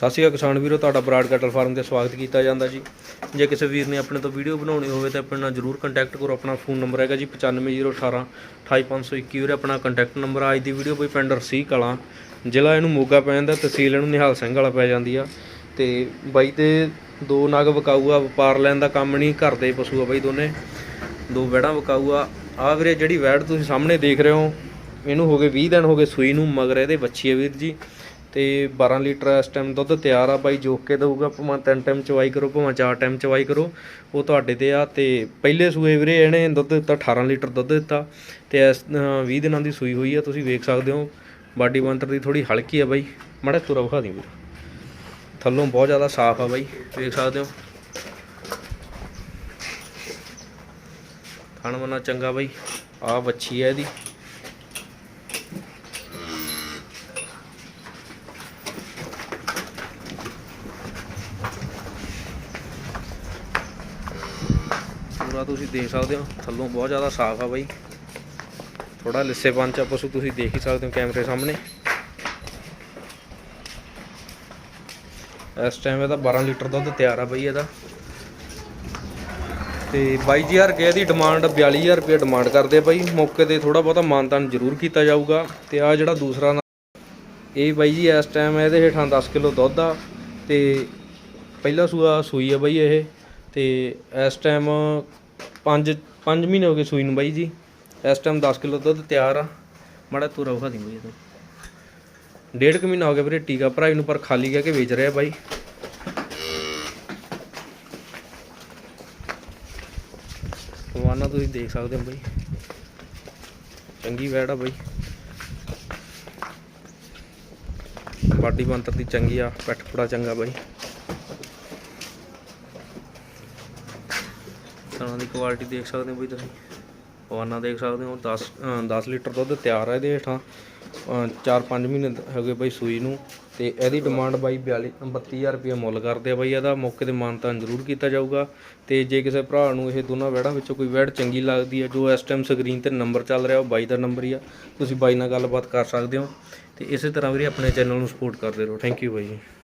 ਸਤਿ ਸ਼੍ਰੀ ਅਕਾਲ ਕਿਸਾਨ ਵੀਰੋ, ਤੁਹਾਡਾ ਬਰਾਡ ਕੈਟਲ ਫਾਰਮ ਤੇ ਸਵਾਗਤ ਕੀਤਾ ਜਾਂਦਾ ਜੀ। ਜੇ ਕਿਸੇ ਵੀਰ ਨੇ ਆਪਣੇ ਤੋਂ ਵੀਡੀਓ ਬਣਾਉਣੀ ਹੋਵੇ ਤਾਂ ਆਪਣੇ ਨਾਲ ਜਰੂਰ ਕੰਟੈਕਟ ਕਰੋ, ਆਪਣਾ ਫੋਨ ਨੰਬਰ ਹੈਗਾ ਜੀ 9501 28521 ਉਰੇ, ਆਪਣਾ ਕੰਟੈਕਟ ਨੰਬਰ ਅੱਜ ਦੀ ਵੀਡੀਓ ਬਈ ਪਿੰਡ ਰਸੀ ਕਲਾਂ, ਜ਼ਿਲ੍ਹਾ ਇਹਨੂੰ ਮੋਗਾ ਪੈ ਜਾਂਦਾ, ਤਹਿਸੀਲ ਇਹਨੂੰ ਨਿਹਾਲ ਸਿੰਘ ਵਾਲਾ ਪੈ ਜਾਂਦੀ ਆ। ਤੇ ਬਾਈ ਤੇ ਦੋ ਨਗ ਵਿਕਾਊ ਵਪਾਰ ਲੈਣ ਦਾ ਕੰਮ ਨਹੀਂ, ਘਰ ਦੇ ਪਸ਼ੂ ਆ ਬਾਈ ਦੋਨੇ। ਦੋ ਵੈੜਾਂ ਵਿਕਾਊ ਆ। ਆ ਵੀਰੇ ਜਿਹੜੀ ਵੈੜ ਤੁਸੀਂ ਸਾਹਮਣੇ ਦੇਖ ਰਹੇ ਹੋ, ਇਹਨੂੰ ਹੋ ਗਏ 20 ਦਿਨ ਹੋ ਗਏ ਸੂਈ ਨੂੰ, ਮਗਰ ਇਹਦੇ ਬੱਚੀ ਆ ਵੀਰ ਜੀ। ਤੇ 12 ਲੀਟਰ ਇਸ ਟਾਈਮ ਦੁੱਧ ਤਿਆਰ ਆ ਬਾਈ ਜੋਕ ਕੇ ਦਊਗਾ ਭਾਵੇਂ ਤਿੰਨ ਟਾਈਮ ਚਵਾਈ ਕਰੋ ਭਾਵੇਂ ਚਾਰ ਟਾਈਮ ਚਵਾਈ ਕਰੋ ਉਹ ਤੁਹਾਡੇ ਤੇ ਆ। ਤੇ ਪਹਿਲੇ ਸੂਏ ਵੀਰੇ ਇਹਨੇ ਦੁੱਧ ਦਿੱਤਾ 18 ਲੀਟਰ ਦੁੱਧ ਦਿੱਤਾ। ਤੇ ਇਸ ਅ, 20 ਦਿਨਾਂ ਦੀ ਸੂਈ ਹੋਈ ਆ ਤੁਸੀਂ ਵੇਖ ਸਕਦੇ ਹੋ। ਬਾਡੀ ਬੰਤਰ ਦੀ ਥੋੜੀ ਹਲਕੀ ਆ ਬਾਈ। ਮਾੜਾ ਤੁਰਾ ਵਿਖਾ ਦੀ ਥੱਲੋਂ ਬਹੁਤ ਜ਼ਿਆਦਾ ਸਾਫ਼ ਆ ਬਾਈ। ਵੇਖ ਸਕਦੇ ਹੋ। ਖਾਣ ਮਨਾ ਚੰਗਾ ਬਾਈ। ਆ ਵੱਛੀ ਹੈ ਇਹਦੀ। ਪੂਰਾ ਤੁਸੀਂ ਦੇਖ ਸਕਦੇ ਹੋ। ਥੱਲੋਂ ਬਹੁਤ ਜ਼ਿਆਦਾ ਸਾਫ਼ ਆ ਬਾਈ। ਥੋੜਾ ਲਿੱਸੇ ਪੰਚ ਆ ਪਸ਼ੂ, ਤੁਸੀਂ ਦੇਖ ਹੀ ਸਕਦੇ ਹੋ ਕੈਮਰੇ ਸਾਹਮਣੇ। ਇਸ ਟਾਈਮ ਇਹਦਾ 12 ਲੀਟਰ ਦੁੱਧ ਤਿਆਰ ਆ ਬਈ ਇਹਦਾ। ਤੇ 22000 ਰੁਪਏ ਦੀ ਡਿਮਾਂਡ 42000 ਰੁਪਏ ਡਿਮਾਂਡ ਕਰਦੇ ਆ ਬਾਈ। ਮੌਕੇ ਤੇ ਥੋੜਾ ਬਹੁਤਾ ਮਾਨਤਾਨ ਜ਼ਰੂਰ ਕੀਤਾ ਜਾਊਗਾ। ਤੇ ਆ ਜਿਹੜਾ ਦੂਸਰਾ ਨਾ- ਇਹ ਬਾਈ ਜੀ ਇਸ ਟਾਈਮ ਇਹਦੇ ਹੇਠਾਂ 10 ਕਿਲੋ ਦੁੱਧ ਆ। ਤੇ ਪਹਿਲਾ ਸੂਆ ਸੂਈ ਆ ਬਾਈ ਇਹ। ਅਤੇ ਇਸ ਟਾਈਮ 5 5 ਮਹੀਨੇ ਹੋ ਗਏ ਸੂਈ ਨੂੰ ਬਾਈ ਜੀ। ਇਸ ਟਾਈਮ 10 ਕਿਲੋ ਦੁੱਧ ਤਿਆਰ ਆ। ਮਾੜਾ ਤੁਰਾ ਵਿਖਾ ਦੀ ਬਾਈ ਇਹਦਾ। ਡੇਢ ਕੁ ਮਹੀਨਾ ਹੋ ਗਿਆ ਵੀਰੇ, ਟੀਕਾ ਭਰਾਈ ਨੂੰ ਪਰ ਖਾਲੀ ਕਹਿ ਕੇ ਵੇਚ ਰਿਹਾ ਬਾਈ। ਵਾਨਾ ਤੁਸੀਂ ਦੇਖ ਸਕਦੇ ਹੋ ਬਾਈ। ਚੰਗੀ ਵੈੜ ਆ ਬਾਈ। ਬਾਡੀ ਬੰਤਰ ਦੀ ਚੰਗੀ ਆ, ਪੈਠ ਫੜਾ ਚੰਗਾ ਬਾਈ। ਥਣਾ ਦੀ ਕੁਆਲਿਟੀ ਦੇਖ ਸਕਦੇ ਹੋ ਬਈ ਤੁਸੀਂ। ਪਵਾਨਾ ਦੇਖ ਸਕਦੇ ਹੋ 10 ਅ, 10 ਲੀਟਰ ਦੁੱਧ ਤਿਆਰ ਹੈ ਇਹਦੇ ਹੇਠਾਂ। 4-5 ਮਹੀਨੇ ਹੋ ਗਏ ਬਾਈ ਸੂਈ ਨੂੰ। ਤੇ ਇਹਦੀ ਡਿਮਾਂਡ ਬਾਈ 42 32000 ਰੁਪਏ ਮੁੱਲ ਕਰਦੇ ਆ ਬਾਈ ਇਹਦਾ। ਮੌਕੇ ਤੇ ਮਾਨਤਾਨ ਜ਼ਰੂਰ ਕੀਤਾ ਜਾਊਗਾ। ਤੇ ਜੇ ਕਿਸੇ ਭਰਾ ਨੂੰ ਇਹ ਦੋਨਾਂ ਵੈੜਾਂ ਵਿੱਚੋਂ ਕੋਈ ਵੈੜ ਚੰਗੀ ਲੱਗਦੀ ਹੈ ਜੋ ਇਸ ਟਾਈਮ ਸਕਰੀਨ ਤੇ ਨੰਬਰ ਚੱਲ ਰਿਹਾ ਉਹ ਬਾਈ ਦਾ ਨੰਬਰ ਹੀ ਆ ਤੁਸੀਂ ਬਾਈ ਨਾਲ ਗੱਲਬਾਤ ਕਰ ਸਕਦੇ ਹੋ। ਤੇ ਇਸੇ ਤਰ੍ਹਾਂ ਵੀਰੇ ਆਪਣੇ ਚੈਨਲ ਨੂੰ ਸਪੋਰਟ ਕਰਦੇ ਰਹੋ। ਥੈਂਕ ਯੂ ਬਾਈ ਜੀ।